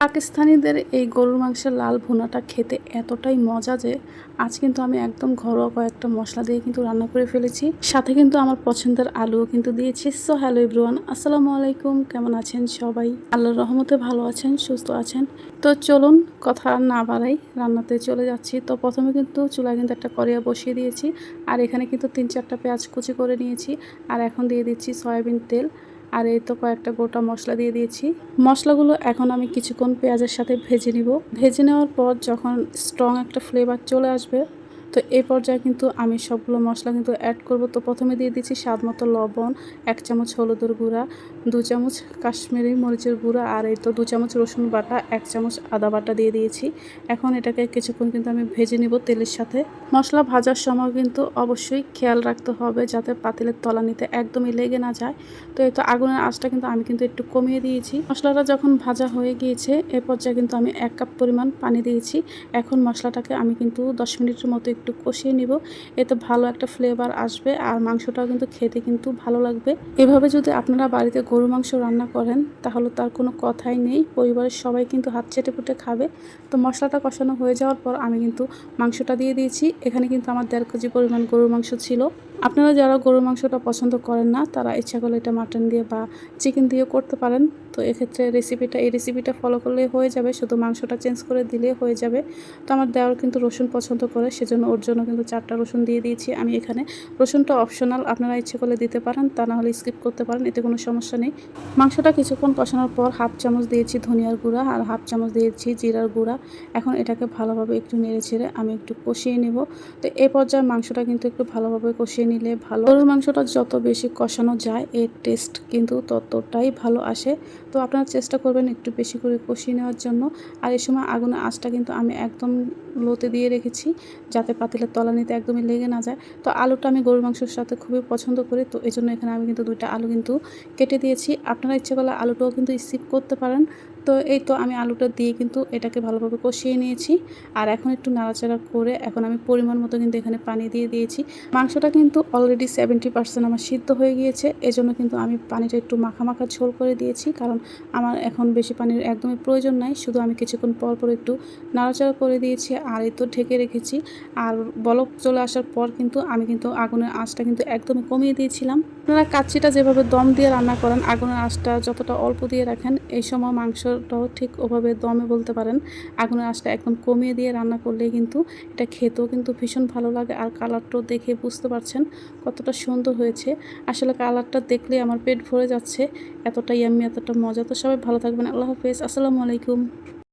পাকিস্তানিদের এই গরুর মাংসের লাল ভুনাটা খেতে এতটাই মজা যে আজ কিন্তু আমি একদম ঘরোয়া কয়েকটা মশলা দিয়ে কিন্তু রান্না করে ফেলেছি। সাথে কিন্তু আমার পছন্দের আলুও কিন্তু দিয়েছি। সো হ্যালো এভরিওয়ান আসসালামু আলাইকুম, কেমন আছেন সবাই? আল্লাহর রহমতে ভালো আছেন, সুস্থ আছেন। তো চলুন, কথা না বাড়াই, রান্নাতে চলে যাচ্ছি। তো প্রথমে কিন্তু চুলায় কিন্তু একটা করিয়া বসিয়ে দিয়েছি। আর এখানে কিন্তু তিন চারটা পেঁয়াজ কুচি করে নিয়েছি। আর এখন দিয়ে দিচ্ছি সয়াবিন তেল। আর এই তো কয়েকটা গোটা মশলা দিয়ে দিয়েছি। মশলাগুলো এখন আমি কিছুক্ষণ পেঁয়াজের সাথে ভেজে নিব। ভেজে নেওয়ার পর যখন স্ট্রং একটা ফ্লেভার চলে আসবে তো এই পর্যায়ে কিন্তু আমি সবগুলো মশলা কিন্তু অ্যাড করব। তো প্রথমে দিয়ে দিচ্ছি স্বাদ মতো লবণ, এক চামচ হলুদের গুঁড়া, দু চামচ কাশ্মীরি মরিচের গুঁড়া, আর এই তো দু চামচ রসুন বাটা, এক চামচ আদা বাটা দিয়ে দিয়েছি। এখন এটাকে কিছুক্ষণ কিন্তু আমি ভেজে নিব তেলের সাথে। মশলা ভাজার সময় কিন্তু অবশ্যই খেয়াল রাখতে হবে যাতে পাতিলের তলানিতে একদমই লেগে না যায়। তো এই তো আগুনের আঁচটা কিন্তু আমি কিন্তু একটু কমিয়ে দিয়েছি। মশলাটা যখন ভাজা হয়ে গিয়েছে, এ পর্যায়ে কিন্তু আমি এক কাপ পরিমাণ পানি দিয়েছি। এখন মশলাটাকে আমি কিন্তু দশ মিনিটের মতো কষিয়ে নিব। এতে ভালো একটা ফ্লেভার আসবে আর মাংসটাও কিন্তু খেতে কিন্তু ভালো লাগবে। এভাবে যদি আপনারা বাড়িতে গরু মাংস রান্না করেন, তাহলে তার কোনো কথাই নেই। পরিবারের সবাই কিন্তু হাত চেটে পুটে খাবে। তো মশলাটা কষানো হয়ে যাওয়ার পর আমি কিন্তু মাংসটা দিয়ে দিয়েছি। এখানে কিন্তু আমার দেড় কেজি পরিমাণ গরুর মাংস ছিল। আপনারা যারা গরুর মাংসটা পছন্দ করেন না, তারা ইচ্ছা করলে এটা মাটন দিয়ে বা চিকেন দিয়ে করতে পারেন। তো এক্ষেত্রে রেসিপিটা এই রেসিপিটা ফলো করলে হয়ে যাবে, শুধু মাংসটা চেঞ্জ করে দিলে হয়ে যাবে। তো আমার দেওয়ার কিন্তু রসুন পছন্দ করে, সেজন্য ওর জন্য কিন্তু চারটা রসুন দিয়ে দিয়েছি আমি এখানে। রসুনটা অপশনাল আপনারা ইচ্ছে করলে দিতে পারেন, তা না হলে স্কিপ করতে পারেন, এতে কোনো সমস্যা নেই। মাংসটা কিছুক্ষণ কষানোর পর হাফ চামচ দিয়েছি ধনিয়ার গুঁড়া আর হাফ চামচ দিয়েছি জিরার গুঁড়া। এখন এটাকে ভালোভাবে একটু নেড়ে ছেড়ে আমি একটু কষিয়ে নেব। তো এই পর্যায়ে মাংসটা কিন্তু একটু ভালোভাবে কষিয়ে নিলে ভালো। গরুর মাংসটা যত বেশি কষানো যায়, এর টেস্ট কিন্তু ততটাই ভালো আসে। তো আপনারা চেষ্টা করবেন একটু বেশি করে কষিয়ে নেওয়ার জন্য। আর এই সময় আগুনের আঁচটা কিন্তু আমি একদম লোতে দিয়ে রেখেছি, যাতে পাতিলের তলানিতে একদমই লেগে না যায়। তো আলুটা আমি গরুর মাংসের সাথে খুবই পছন্দ করি, তো এই জন্য এখানে আমি কিন্তু দুইটা আলু কিন্তু কেটে দিয়েছি। আপনারা ইচ্ছে করলে আলুটাও কিন্তু স্কিপ করতে পারেন। তো এই তো আমি আলুটা দিয়ে কিন্তু এটাকে ভালোভাবে কষিয়ে নিয়েছি। আর এখন একটু নাড়াচাড়া করে এখন আমি পরিমাণ মতো কিন্তু এখানে পানি দিয়ে দিয়েছি। মাংসটা কিন্তু অলরেডি সেভেন্টি পার্সেন্ট আমার সিদ্ধ হয়ে গিয়েছে। এজন্য কিন্তু আমি পানিটা একটু মাখা মাখা ঝোল করে দিয়েছি। কারণ আমার এখন বেশি পানির একদমই প্রয়োজন নাই। শুধু আমি কিছুক্ষণ পর পর একটু নাড়াচাড়া করে দিয়েছি আর এই তো ঢেকে রেখেছি। আর বলক চলে আসার পর কিন্তু আমি কিন্তু আগুনের আঁচটা কিন্তু একদমই কমিয়ে দিয়েছিলাম। আপনারা কাচ্চিটা যেভাবে দম দিয়ে রান্না করেন, আগুনের আঁচটা যতটা অল্প দিয়ে রাখেন, এই সময় মাংসটাও ঠিক ওভাবে দমে বলতে পারেন। আগুনের আঁচটা একদম কমিয়ে দিয়ে রান্না করলেই কিন্তু এটা খেতেও কিন্তু ভীষণ ভালো লাগে আর কালারটাও দেখে বুঝতে পারছেন কতটা সুন্দর হয়েছে। আসলে কালারটা দেখলে আমার পেট ভরে যাচ্ছে, এতটাই আমি, এতটা মজা। তো সবাই ভালো থাকবেন, আল্লাহ হাফেজ, আসসালামু আলাইকুম।